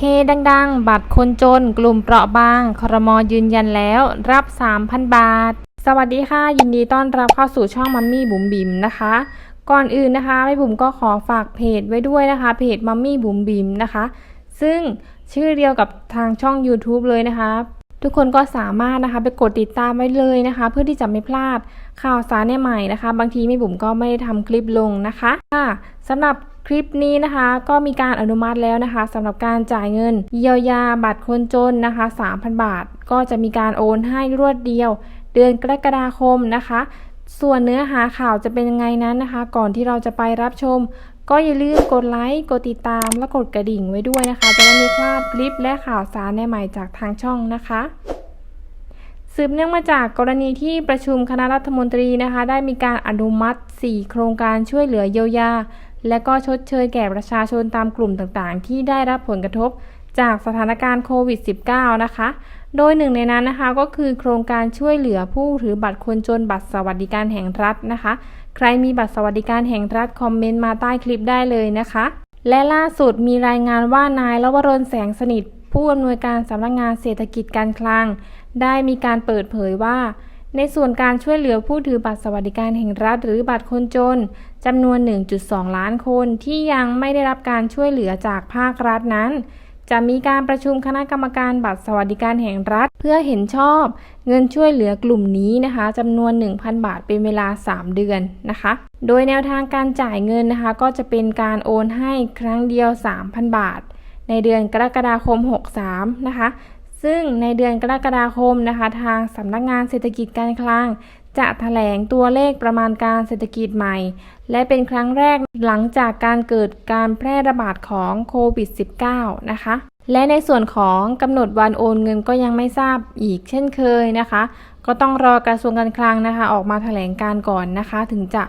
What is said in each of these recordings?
เฮดังๆ บัตรคนจน กลุ่มเปราะบาง ครมยืนยันแล้ว รับ 3,000 บาท สวัสดีค่ะ ยินดีต้อนรับเข้าสู่ช่องมัมมี่บุ๋มบิ๋มนะคะ ก่อนอื่นนะคะแม่บุ๋มก็ขอฝากเพจไว้ด้วยนะคะ เพจมัมมี่บุ๋มบิ๋มนะคะ ซึ่งชื่อเดียวกับทางช่อง YouTube เลยนะคะ ทุกคนก็สามารถนะคะไปกดติดตามไว้เลยนะคะ เพื่อที่จะไม่พลาดข่าวสารใหม่ๆนะคะ บางทีแม่บุ๋มก็ไม่ได้ทำคลิปลงนะคะค่ะสำหรับ คลิปนี้นะคะก็มีการอนุมัติแล้วนะคะสำหรับการจ่ายเงิน เยียวยาบัตรคนจนนะคะ 3,000 บาท ก็จะมีการโอนให้รวดเดียว เดือนกรกฎาคมนะคะ ส่วนเนื้อหาข่าวจะเป็นยังไงนั้นนะคะ ก่อนที่เราจะไปรับชม ก็อย่าลืมกดไลค์กดติดตามและกดกระดิ่งไว้ด้วยนะคะ จะได้ไม่พลาดคลิปและข่าวสารใหม่ๆจากทางช่องนะคะสืบเนื่องมาจากกรณีที่ประชุมคณะรัฐมนตรีนะคะ ได้มีการอนุมัติ 4 โครงการช่วยเหลือเยียวยา และก็ชดเชยแก่ประชาชนตามกลุ่มต่างๆ ที่ได้รับผลกระทบจากสถานการณ์โควิด -19 นะคะ โดยหนึ่งในนั้นนะคะก็คือโครงการช่วยเหลือผู้ถือบัตรคนจนบัตรสวัสดิการแห่งรัฐนะคะ ใครมีบัตรสวัสดิการแห่งรัฐคอมเมนต์มาใต้คลิปได้เลยนะคะ และล่าสุดมีรายงานว่านายลวรนแสงสนิท ผู้อำนวยการสำนักงานเศรษฐกิจการคลัง ได้มีการเปิดเผยว่า ในส่วนการช่วยเหลือผู้ถือบัตรสวัสดิการแห่งรัฐ หรือบัตรคนจนจำนวน 1.2 ล้านคนที่ยังไม่ได้รับการช่วยเหลือจากภาครัฐนั้น จะมีการประชุมคณะกรรมการบัตรสวัสดิการแห่งรัฐ เพื่อเห็นชอบเงินช่วยเหลือกลุ่มนี้นะคะจำนวน 1,000 บาทเป็นเวลา 3 เดือนนะคะ โดยแนวทางการจ่ายเงินนะคะ ก็จะเป็นการโอนให้ครั้งเดียว 3,000 บาท ในเดือนกรกฎาคม 63 นะคะ ซึ่งในเดือนกรกฎาคมนะคะ ทางสำนักงานเศรษฐกิจการคลัง จะแถลงตัวเลขประมาณการเศรษฐกิจใหม่ และเป็นครั้งแรกหลังจากการเกิดการแพร่ระบาดของโควิด -19 นะคะ และในส่วนของกำหนดวันโอนเงินก็ยังไม่ทราบอีกเช่นเคยนะคะ ก็ต้องรอกระทรวงการคลังนะคะ ออกมาแถลงการก่อนนะคะ ถึงจะ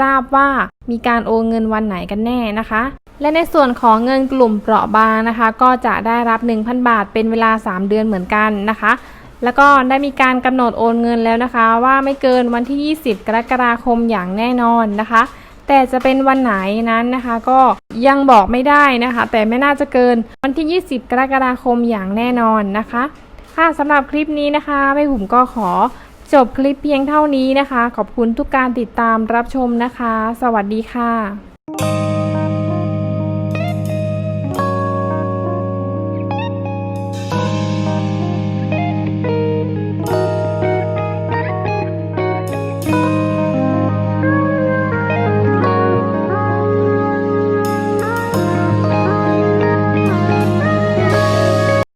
ทราบว่ามีการโอนเงินวันไหนกันแน่นะคะ และในส่วนของเงินกลุ่มเปราะบางนะคะ ก็จะได้รับ 1,000 บาทเป็นเวลา 3 เดือนเหมือนกันนะคะ แล้วก็ได้มีการกำหนดโอนเงินแล้วนะคะ ว่าไม่เกินวันที่ 20 กรกฎาคมอย่างแน่นอนนะคะ แต่จะเป็นวันไหนนั้นนะคะ ก็ยังบอกไม่ได้นะคะ แต่ไม่น่าจะเกินวันที่ 20 กรกฎาคมอย่างแน่นอนนะคะค่ะสำหรับคลิปนี้นะคะแม่บุ๋มก็ขอจบคลิปเพียงเท่านี้นะคะ ขอบคุณทุกการติดตามรับชมนะคะ สวัสดีค่ะ